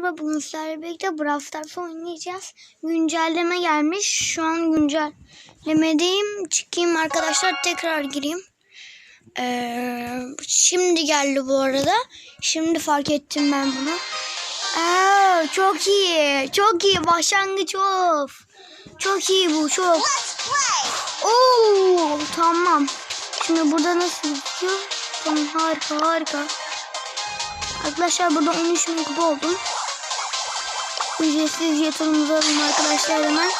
merhaba. Bugün birlikte Brawl Stars oynayacağız. Güncelleme gelmiş. Şu an güncellemedeyim. Çıkayım arkadaşlar. Tekrar gireyim. Ee, şimdi geldi bu arada. Şimdi fark ettim ben bunu. Aa, çok iyi. Çok iyi. Başlangıç of. Çok iyi bu. Çok. Oo, tamam. Şimdi burada nasıl bitiyor? Tamam harika harika. Arkadaşlar burada 13 bin kupa oldum. Ücretsiz jetonumuzu alalım arkadaşlar hemen.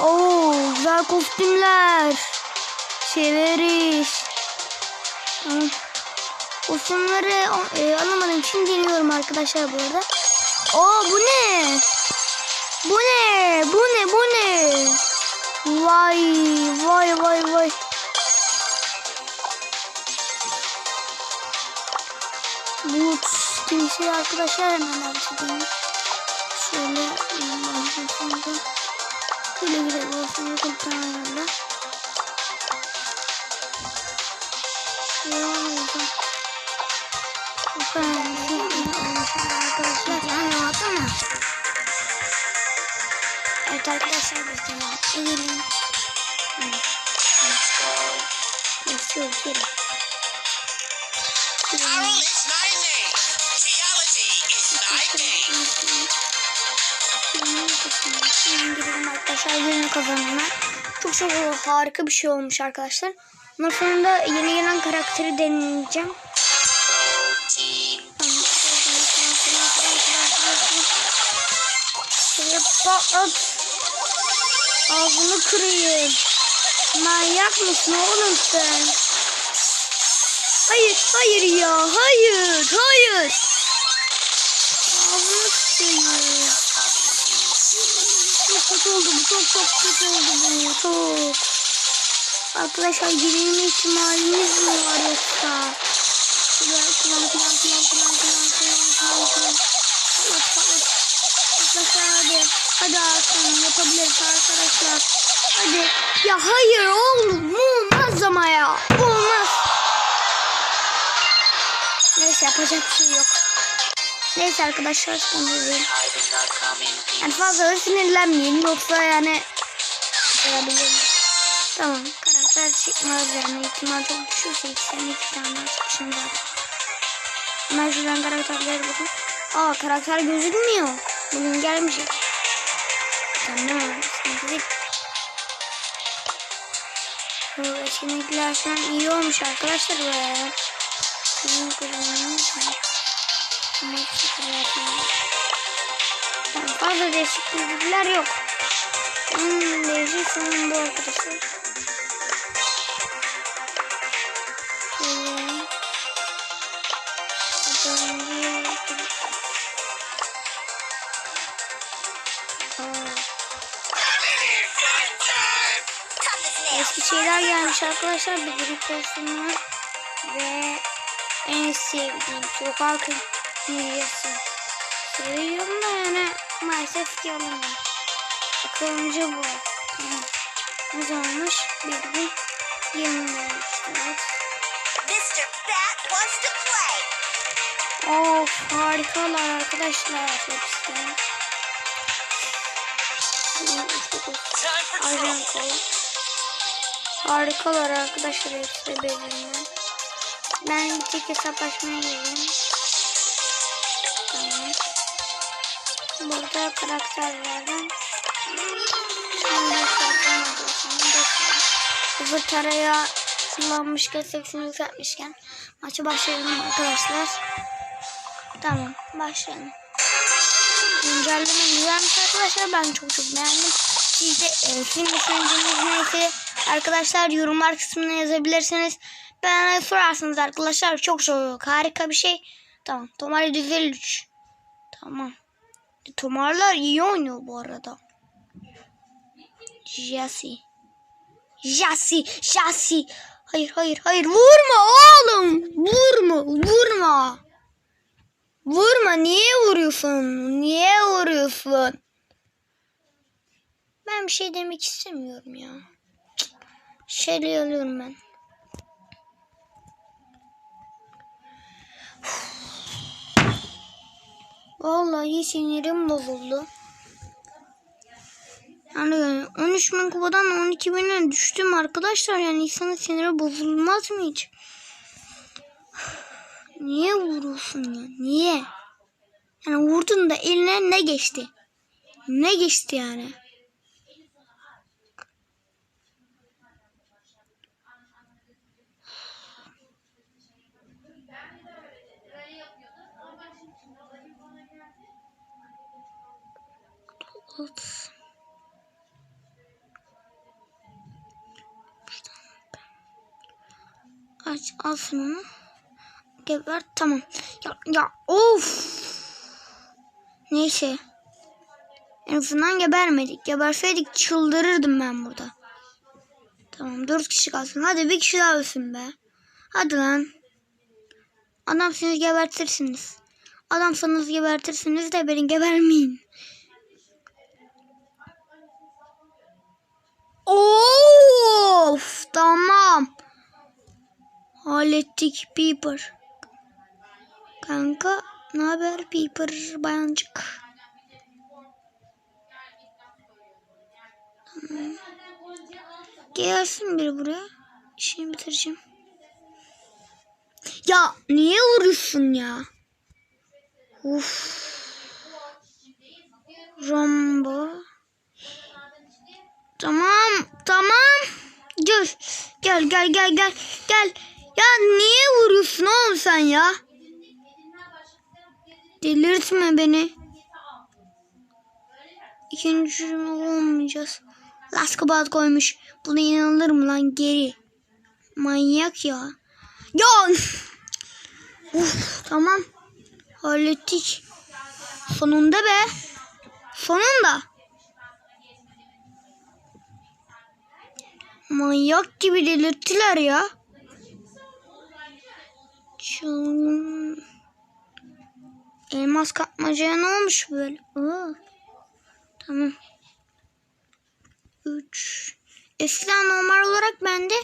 Oo güzel kostümler. Severiz. Kostümleri e, alamadığım için deniyorum arkadaşlar bu arada. Oo bu ne? Bu ne? Bu ne? Bu ne? Vay vay vay vay. Bu kimse arkadaşlar hemen başlayalım. Şöyle başlasında böyle güzel olsun bakın tamamen Şöyle oldu. Ben de olmuşum arkadaşlar. Yani oldu mu? Evet arkadaşlar biz de eğilim. Evet. Yok yok yok. Arkadaşlar yeni kazanana. Çok çok harika bir şey olmuş arkadaşlar. Ondan sonra da yeni gelen karakteri deneyeceğim. Şöyle patlat. Ağzını kırayım. Manyak mısın oğlum sen? Hayır, hayır ya. Hayır, hayır. Ağzını kırayım. Kötü oldu bu. Çok çok kötü oldu bu. Çok. Arkadaşlar girilme ihtimalimiz mi var yoksa? Şuraya kullan kullan kullan kullan kullan kullan kullan kullan. Patlat patlat. Arkadaşlar hadi. Hadi Hakan yapabiliriz arkadaşlar. Hadi. Ya hayır oğlum. Olmaz ama ya. Olmaz. Neyse yapacak bir şey yok. Neyse arkadaşlar şimdi yani fazla da sinirlenmeyeyim yoksa yani olabilir. Tamam karakter çıkmaz yani ihtimal çok düşürse iki tane iki tane çıkışım zaten. Hemen şuradan karakterlere bakın. Aa karakter gözükmüyor. Bugün gelmeyecek. Tamam. Sıkıntı değil. Bu etkinlikler şu an iyi olmuş arkadaşlar be. Benim kızımın yani fazla değişiklikler yok. Hmm, değişik bu arkadaşlar. Şöyle. Aa, Eski şeyler gelmiş arkadaşlar. Bir grup kostümler ve en sevdiğim sokak milyası. Seviyorum da yani maalesef ki alamıyorum. Akıllıca bu. Tamam. Ne zamanmış? Bir gün yanında olmuştu. Evet. Mr. Bat wants to play. Of harikalar arkadaşlar hepsi. Trouble. kol. Harikalar arkadaşlar hepsi de birbirinden. Ben bir tek hesaplaşmaya gireyim. Burada karakterlerden Sıfır taraya kullanmışken sesini yükseltmişken maçı başlayalım arkadaşlar. Tamam başlayalım. Güncelleme güzelmiş arkadaşlar. Ben çok çok beğendim. Siz de e, sizin düşünceniz neyse arkadaşlar yorumlar kısmına yazabilirsiniz. Bana sorarsınız arkadaşlar. Çok çok harika bir şey. Tamam. Tomar 153. Tamam. Tomarlar iyi oynuyor bu arada. Jasi. Jasi. Jasi. Hayır hayır hayır. Vurma oğlum. Vurma. Vurma. Vurma. Niye vuruyorsun? Niye vuruyorsun? Ben bir şey demek istemiyorum ya. Cık. Şöyle alıyorum ben. Vallahi sinirim bozuldu. Yani 13 bin kupadan 12 bine düştüm arkadaşlar. Yani insanın siniri bozulmaz mı hiç? Niye vuruyorsun ya? Niye? Yani vurdun da eline ne geçti? Ne geçti yani? Of. Aç alsın onu. Geber tamam. Ya, ya of. Neyse. En azından gebermedik. Geberseydik çıldırırdım ben burada. Tamam dört kişi kalsın. Hadi bir kişi daha ölsün be. Hadi lan. Adamsınız gebertirsiniz. Adamsanız gebertirsiniz de beni gebermeyin. Of tamam. Hallettik Piper. Kanka ne haber Piper bayancık? Tamam. Gelsin biri buraya. İşini bitireceğim. Ya niye vuruyorsun ya? Uf. Rambo. Tamam, tamam. Gel, gel, gel, gel, gel, gel. Ya niye vuruyorsun oğlum sen ya? Delirtme beni. İkinci cürüm olmayacağız. Laskabat koymuş. Buna inanılır mı lan geri? Manyak ya. Ya. Uf, tamam. Hallettik. Sonunda be. Sonunda. Manyak gibi delirttiler ya. Çılgın. Elmas kapmacaya ne olmuş böyle? Aa. Tamam. 3. Eskiden normal olarak bende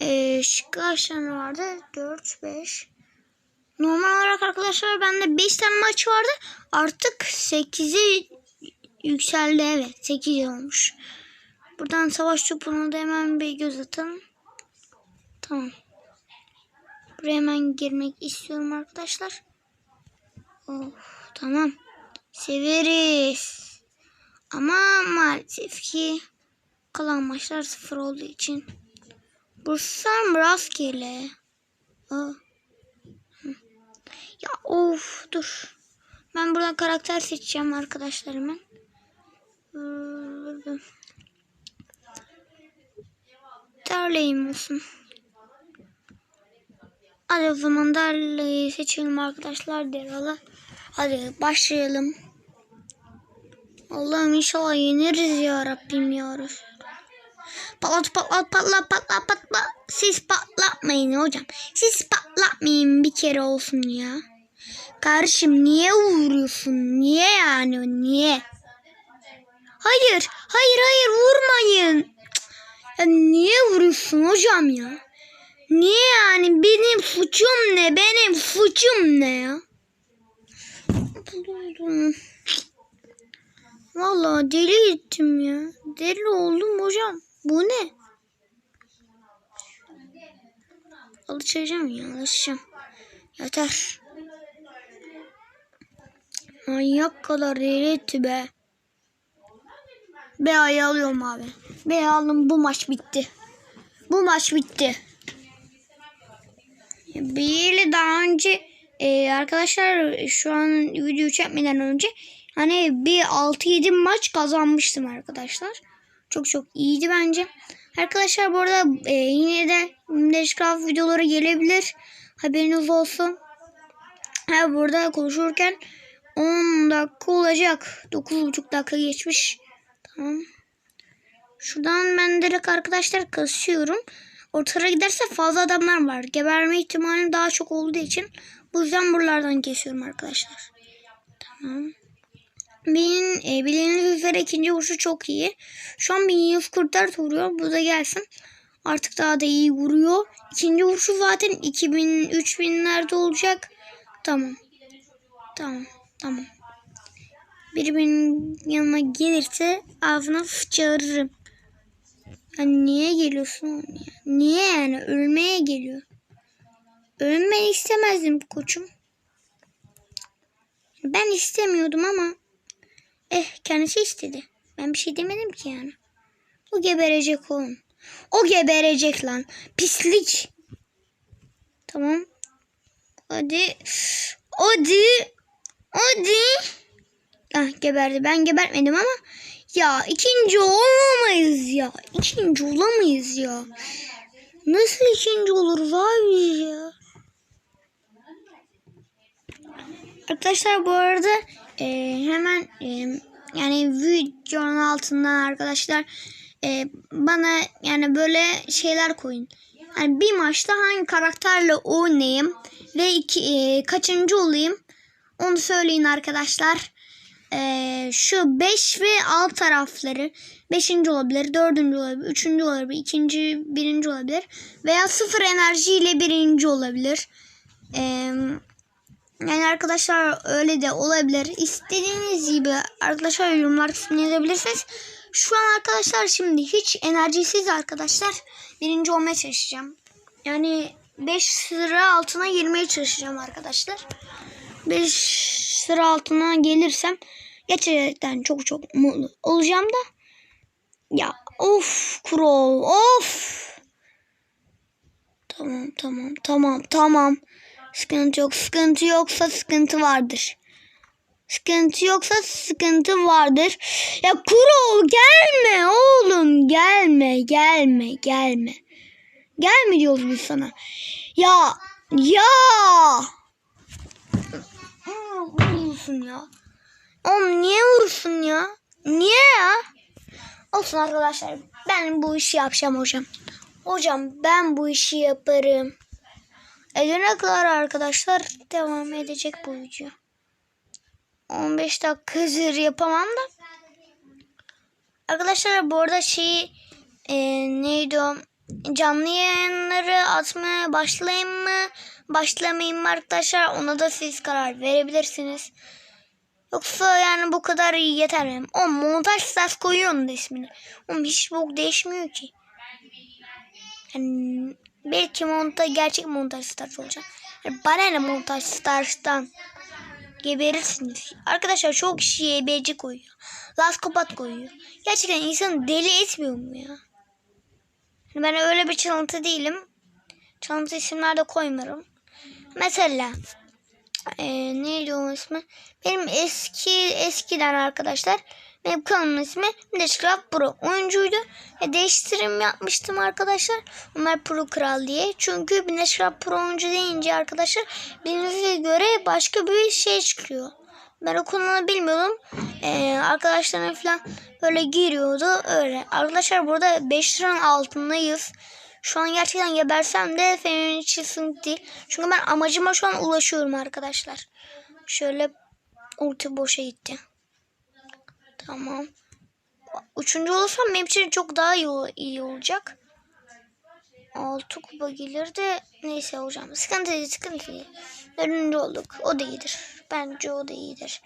e, kaç tane vardı? 4, 5. Normal olarak arkadaşlar bende 5 tane maç vardı. Artık 8'e yükseldi evet. 8 olmuş. Buradan savaş topuna da hemen bir göz atalım. Tamam. Buraya hemen girmek istiyorum arkadaşlar. Oh, tamam. Severiz. Ama maalesef ki kalan maçlar sıfır olduğu için. Bursam rastgele. Aa. Hı. Ya of dur. Ben buradan karakter seçeceğim arkadaşlar Darley'im olsun. Hadi o zaman Darley'i seçelim arkadaşlar Deral'a. Hadi başlayalım. Allah'ım inşallah yeniriz ya Rabbim ya Resul. Patlat patlat patlat patlat patlat. Siz patlatmayın hocam. Siz patlatmayın bir kere olsun ya. Kardeşim niye vuruyorsun? Niye yani? Niye? Hayır, hayır, hayır vurmayın. Ya niye vuruyorsun hocam ya? Niye yani? Benim suçum ne? Benim suçum ne ya? Vallahi deli ettim ya. Deli oldum hocam. Bu ne? Alışacağım ya alışacağım. Yeter. Manyak kadar deli etti be. B'yi alıyorum abi. B aldım bu maç bitti. Bu maç bitti. Bir daha önce e, arkadaşlar şu an video çekmeden önce hani bir 6-7 maç kazanmıştım arkadaşlar. Çok çok iyiydi bence. Arkadaşlar bu arada e, yine de Minecraft videoları gelebilir. Haberiniz olsun. Ha, burada konuşurken 10 dakika olacak. 9,5 dakika geçmiş. Tamam. Şuradan ben direkt arkadaşlar kasıyorum. Ortaya giderse fazla adamlar var. Geberme ihtimalim daha çok olduğu için bu yüzden buralardan kesiyorum arkadaşlar. Tamam. Benim e, bildiğiniz üzere ikinci vuruşu çok iyi. Şu an 1144 vuruyor. Bu da gelsin. Artık daha da iyi vuruyor. İkinci vuruşu zaten 2000 3000'lerde olacak. Tamam. Tamam. Tamam. Biri benim yanıma gelirse ağzına sıçarırım. Ya niye geliyorsun ya? Niye yani? Ölmeye geliyor. Ölmeyi istemezdim koçum. Ben istemiyordum ama eh kendisi istedi. Ben bir şey demedim ki yani. O geberecek oğlum. O geberecek lan. Pislik. Tamam. Hadi. Hadi. Hadi. Ah geberdi. Ben gebertmedim ama ya ikinci olamayız ya. İkinci olamayız ya. Nasıl ikinci oluruz abi ya? Arkadaşlar bu arada e, hemen e, yani videonun altından arkadaşlar e, bana yani böyle şeyler koyun. Yani bir maçta hangi karakterle oynayayım ve iki, e, kaçıncı olayım onu söyleyin arkadaşlar. E, şu 5 ve alt tarafları 5. olabilir, 4. olabilir, 3. olabilir, 2. 1. olabilir veya sıfır enerjiyle birinci olabilir. Eee yani arkadaşlar öyle de olabilir. İstediğiniz gibi arkadaşlar yorumlar kısmına yazabilirsiniz. Şu an arkadaşlar şimdi hiç enerjisiz arkadaşlar birinci olmaya çalışacağım. Yani 5 sıra altına girmeye çalışacağım arkadaşlar. 5 sıra altına gelirsem gerçekten çok çok mutlu olacağım da. Ya of Kuro of. Tamam tamam tamam tamam. Sıkıntı yok. Sıkıntı yoksa sıkıntı vardır. Sıkıntı yoksa sıkıntı vardır. Ya Kuro gelme oğlum gelme gelme gelme. Gelme diyoruz biz sana. Ya ya. Vurursun ya. Oğlum niye vurursun ya? Niye ya? Olsun arkadaşlar. Ben bu işi yapacağım hocam. Hocam ben bu işi yaparım. Edene kadar arkadaşlar devam edecek bu video. 15 dakikadır yapamam da. Arkadaşlar bu arada şey e, neydi o? Canlı yayınları atmaya başlayayım mı? Başlamayayım mı arkadaşlar? Ona da siz karar verebilirsiniz. Yoksa yani bu kadar iyi yeter mi? O montaj ses koyuyor onun da ismini. Oğlum hiç bok değişmiyor ki. Yani belki montaj gerçek montaj stars olacak. Yani bana ne montaj stars'tan geberirsiniz. Arkadaşlar çok kişi EBC koyuyor. Laskopat koyuyor. Gerçekten insanı deli etmiyor mu ya? Yani ben öyle bir çalıntı değilim. Çalıntı isimler de koymuyorum. Mesela e, neydi o ismi? Benim eski eskiden arkadaşlar benim kanalımın ismi Minecraft Pro oyuncuydu. Ve değiştirim yapmıştım arkadaşlar. Ömer Pro Kral diye. Çünkü Minecraft Pro oyuncu deyince arkadaşlar bildiğinize göre başka bir şey çıkıyor. Ben o konuları bilmiyordum. Ee, arkadaşlarım falan böyle giriyordu. Öyle. Arkadaşlar burada 5 liranın altındayız. Şu an gerçekten gebersem de femin için sıkıntı değil. Çünkü ben amacıma şu an ulaşıyorum arkadaşlar. Şöyle ulti boşa gitti. Tamam. Üçüncü olursam benim için çok daha iyi, iyi olacak. Altı kupa gelir de neyse hocam. Sıkıntı değil, sıkıntı değil. Dördüncü olduk. O da iyidir. Bence o da iyidir.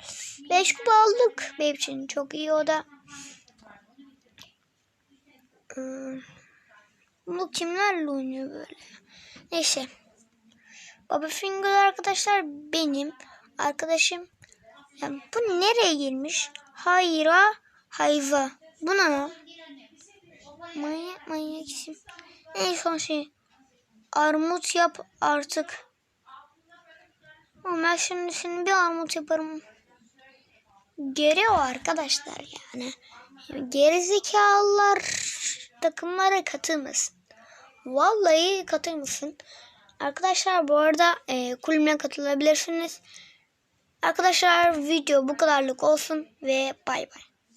Beş kupa aldık. Benim için çok iyi o da. Hmm. Bu kimlerle oynuyor böyle? Neyse. Baba Finger arkadaşlar benim arkadaşım. Yani bu nereye girmiş? Hayra hayva. Bu ne lan? Manyak manyak isim. En son şey. Armut yap artık. Ama ben şimdi şimdi bir armut yaparım. Geri o arkadaşlar yani gerizekalılar takımlara katılmasın. Vallahi katılmasın. Arkadaşlar bu arada e, kulübüne katılabilirsiniz. Arkadaşlar video bu kadarlık olsun ve bay bay.